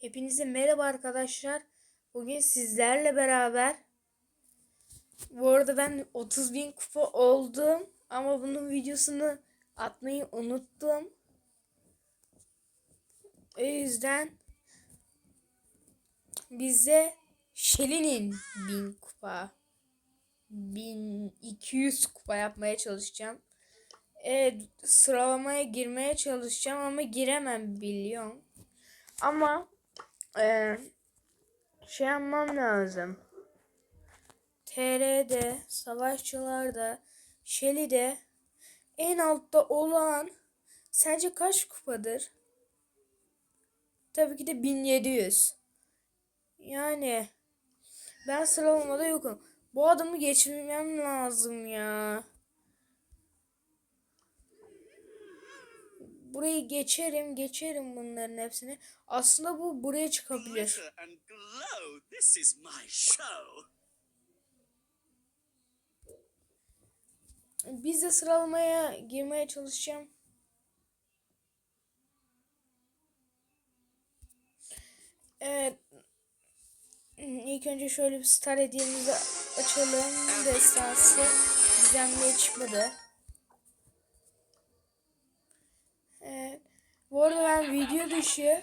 Hepinize merhaba arkadaşlar. Bugün sizlerle beraber bu arada ben 30 bin kupa oldum ama bunun videosunu atmayı unuttum. O yüzden bize Shelly'nin 1000 kupa 1200 kupa yapmaya çalışacağım. Evet sıralamaya girmeye çalışacağım ama giremem biliyorum. Ama eee şey yapmam lazım. TR'de, savaşçılarda, Shelly'de en altta olan sence kaç kupadır? Tabii ki de 1700. Yani ben sıralamada yokum. Bu adamı geçmem lazım ya. Burayı geçerim, geçerim bunların hepsini. Aslında bu buraya çıkabilir. Biz de sıralamaya girmeye çalışacağım. Evet. İlk önce şöyle bir star hediyemizi açalım. Destansı düzenliğe çıkmadı. Evet. Bu arada ben video dışı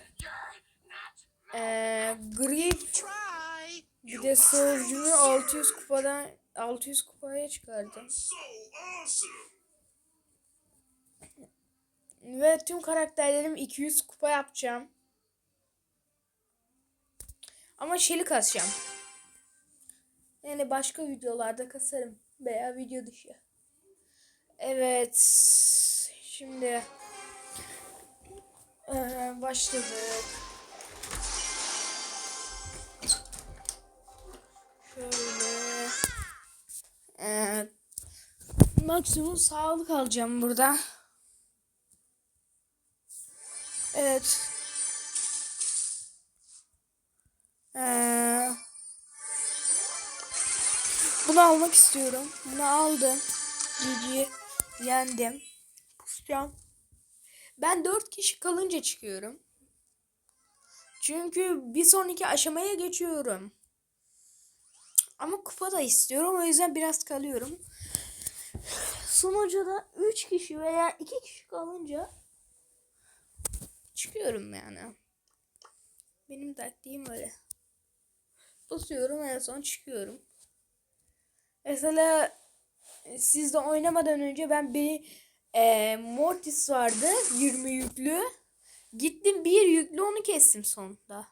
grip Try. bir de sığırcımı 600 kupadan 600 kupaya çıkardım. Ve tüm karakterlerim 200 kupa yapacağım. Ama Shelly kasacağım. Yani başka videolarda kasarım. Veya video dışı. Evet. Şimdi eee, başladık. Şöyle. Evet. Maksimum sağlık alacağım burada. Evet. Ee, bunu almak istiyorum. Bunu aldım. GG yendim. Pusacağım. Ben 4 kişi kalınca çıkıyorum. Çünkü bir sonraki aşamaya geçiyorum. Ama kupa da istiyorum. O yüzden biraz kalıyorum. Sonuca da 3 kişi veya 2 kişi kalınca çıkıyorum yani. Benim taktiğim öyle. Basıyorum en son çıkıyorum. Mesela e, sizde oynamadan önce ben bir e, Mortis vardı 20 yüklü. Gittim bir yüklü onu kestim sonunda.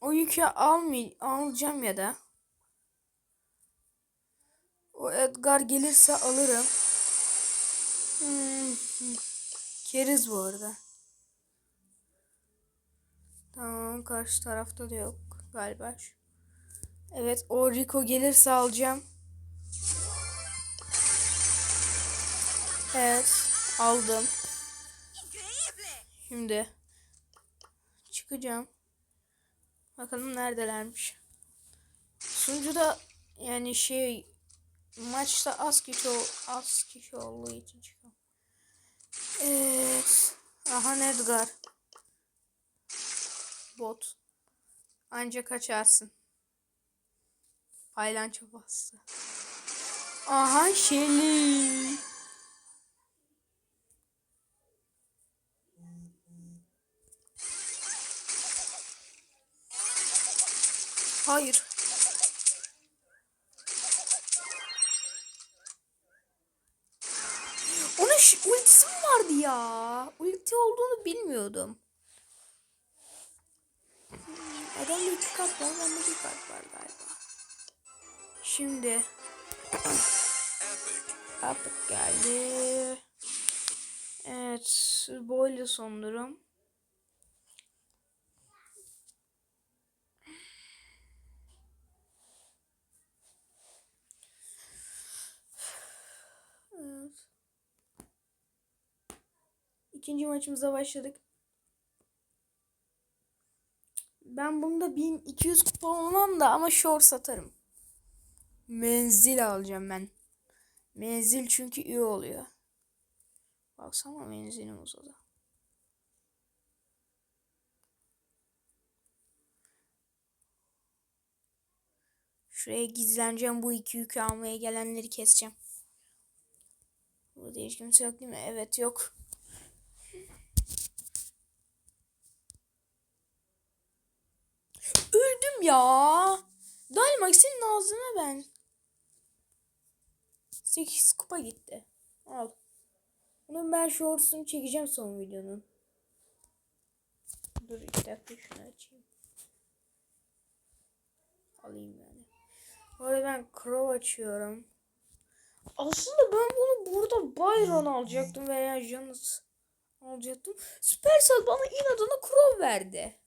O yükü almay alacağım ya da. O Edgar gelirse alırım. Hmm. Keriz bu arada. Tamam karşı tarafta da yok galiba. Evet o Rico gelirse alacağım. Evet aldım. Şimdi çıkacağım. Bakalım neredelermiş. Sunucuda yani şey maçta az kişi az kişi olduğu için çıkıyor. Evet. Aha Edgar. Bot. Anca kaçarsın. Paylanço bastı. Aha Shelly. Hayır. Onun ultisi mi vardı ya? Ulti olduğunu bilmiyordum. Adamda iki kart var, bende bir kart var galiba. Şimdi Epic geldi. Evet, böyle son durum. İkinci maçımıza başladık. Ben bunda 1200 kupa olmam da ama short satarım. Menzil alacağım ben. Menzil çünkü iyi oluyor. Baksana menzilim uzadı. Şuraya gizleneceğim bu iki yükü almaya gelenleri keseceğim. Burada hiç kimse yok değil mi? Evet yok. Öldüm ya. Dynamax'in ağzına ben. 8 kupa gitti. Al. Bunun ben shorts'unu çekeceğim son videonun. Dur iki dakika şunu açayım. Alayım yani. Bu arada ben Crow açıyorum. Aslında ben bunu burada Byron alacaktım veya Janus alacaktım. Supercell bana inadına Crow verdi.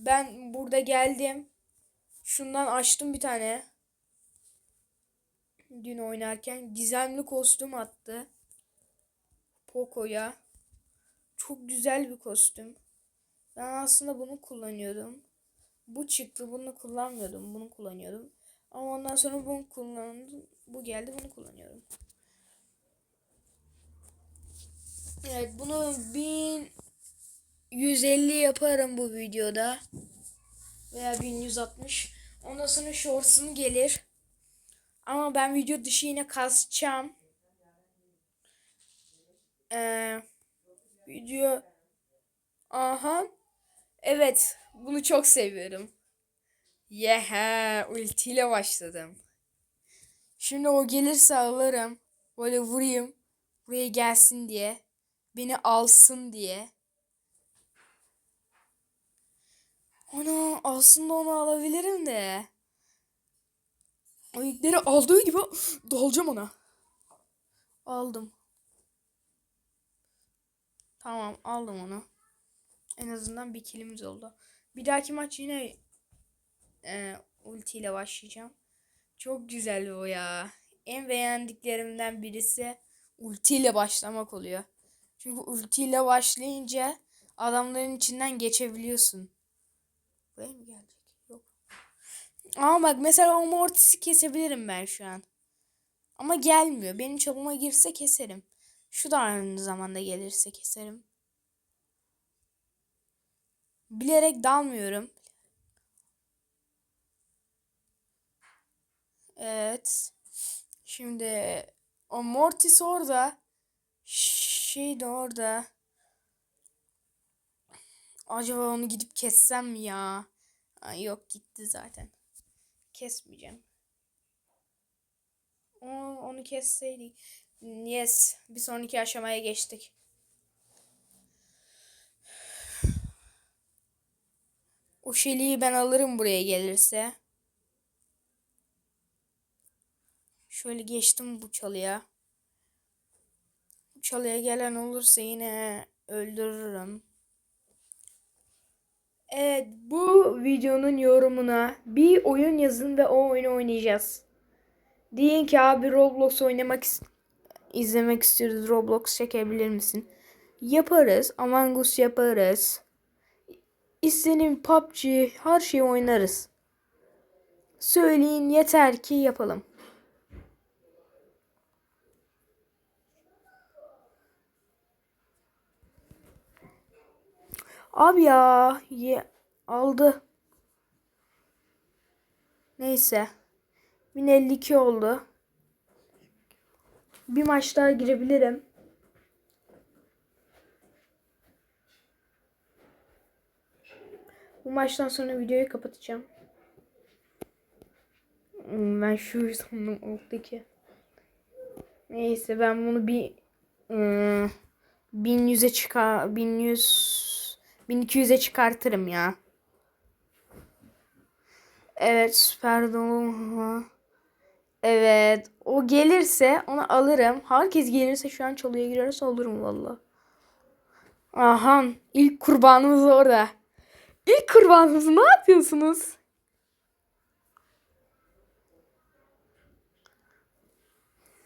Ben burada geldim. Şundan açtım bir tane. Dün oynarken gizemli kostüm attı. Poco'ya. Çok güzel bir kostüm. Ben aslında bunu kullanıyordum. Bu çıktı. Bunu kullanmıyordum. Bunu kullanıyordum. Ama ondan sonra bunu kullandım. Bu geldi. Bunu kullanıyorum. Evet bunu 1150 yaparım bu videoda. Veya 1160. Ondan sonra shorts'unu gelir. Ama ben video dışı yine kasacağım. Ee, video aha evet bunu çok seviyorum. Yeah, ultiyle başladım. Şimdi o gelirse alırım. Böyle vurayım. Buraya gelsin diye. Beni alsın diye. Ana aslında onu alabilirim de. O yükleri aldığı gibi dalacağım ona. Aldım. Tamam aldım onu. En azından bir kilimiz oldu. Bir dahaki maç yine e, ulti ile başlayacağım. Çok güzel o ya. En beğendiklerimden birisi ulti ile başlamak oluyor. Çünkü ulti ile başlayınca adamların içinden geçebiliyorsun. Buraya mı gelecek? Yok. Ama bak mesela o Mortis'i kesebilirim ben şu an. Ama gelmiyor. Benim çabuma girse keserim. Şu da aynı zamanda gelirse keserim. Bilerek dalmıyorum. Evet. Şimdi o Mortis orada. Şey de orada. Acaba onu gidip kessem ya? Ay yok gitti zaten. Kesmeyeceğim. Onu, onu kesseydik. Yes. Bir sonraki aşamaya geçtik. O şeliği ben alırım buraya gelirse. Şöyle geçtim bu çalıya. Bu çalıya gelen olursa yine öldürürüm. Evet bu videonun yorumuna bir oyun yazın ve o oyunu oynayacağız. Deyin ki abi Roblox oynamak izlemek istiyoruz. Roblox çekebilir misin? Yaparız. Among Us yaparız. İstediğin PUBG her şeyi oynarız. Söyleyin yeter ki yapalım. Abi ya ye, aldı. Neyse. 1052 oldu. Bir maç daha girebilirim. Bu maçtan sonra videoyu kapatacağım. Hmm, Ben şu sandım oktaki. Neyse ben bunu bir ıı, 1100'e çıkar 1100 1200'e çıkartırım ya. Evet süper. Evet o gelirse onu alırım. Herkes gelirse şu an çalıya girerse alırım valla. Aha ilk kurbanımız orada. İlk kurbanımız ne yapıyorsunuz?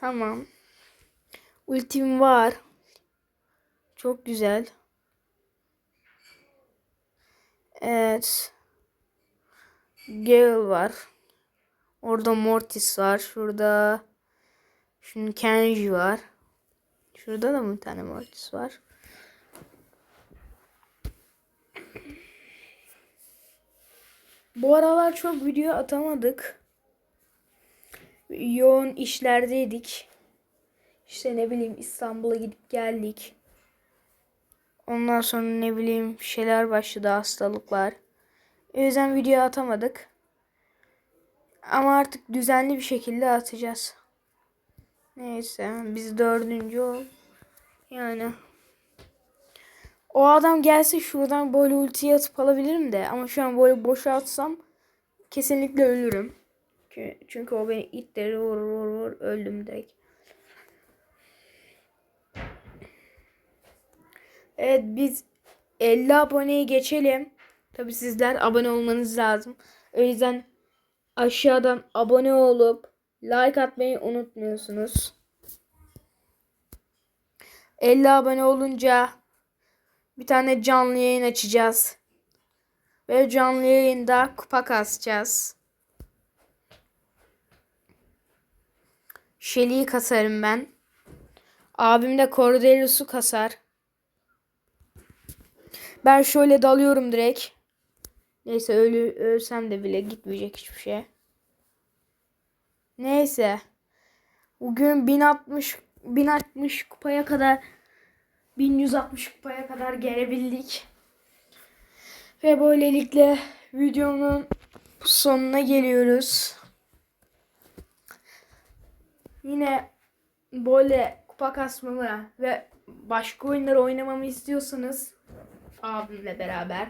Tamam. Ultim var. Çok güzel. Evet. Gale var. Orada Mortis var. Şurada şimdi Kenji var. Şurada da bir tane Mortis var. Bu aralar çok video atamadık. Yoğun işlerdeydik. İşte ne bileyim İstanbul'a gidip geldik. Ondan sonra ne bileyim şeyler başladı hastalıklar. O yüzden video atamadık. Ama artık düzenli bir şekilde atacağız. Neyse biz dördüncü ol. Yani. O adam gelse şuradan böyle ultiyi atıp alabilirim de. Ama şu an böyle boşa atsam kesinlikle ölürüm. Çünkü, o beni itleri vurur vurur öldüm direkt. Evet biz 50 aboneyi geçelim. Tabi sizler abone olmanız lazım. O yüzden aşağıdan abone olup like atmayı unutmuyorsunuz. 50 abone olunca bir tane canlı yayın açacağız. Ve canlı yayında kupa kasacağız. Shelly'i kasarım ben. Abim de Cordelius'u kasar. Ben şöyle dalıyorum direkt. Neyse ölü, ölsem de bile gitmeyecek hiçbir şey. Neyse. Bugün 1060 1060 kupaya kadar 1160 kupaya kadar gelebildik. Ve böylelikle videonun sonuna geliyoruz. Yine böyle kupa kasmamı ve başka oyunları oynamamı istiyorsanız abimle beraber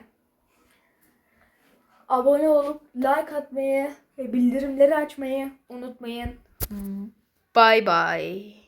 abone olup like atmayı ve bildirimleri açmayı unutmayın. Bye bye.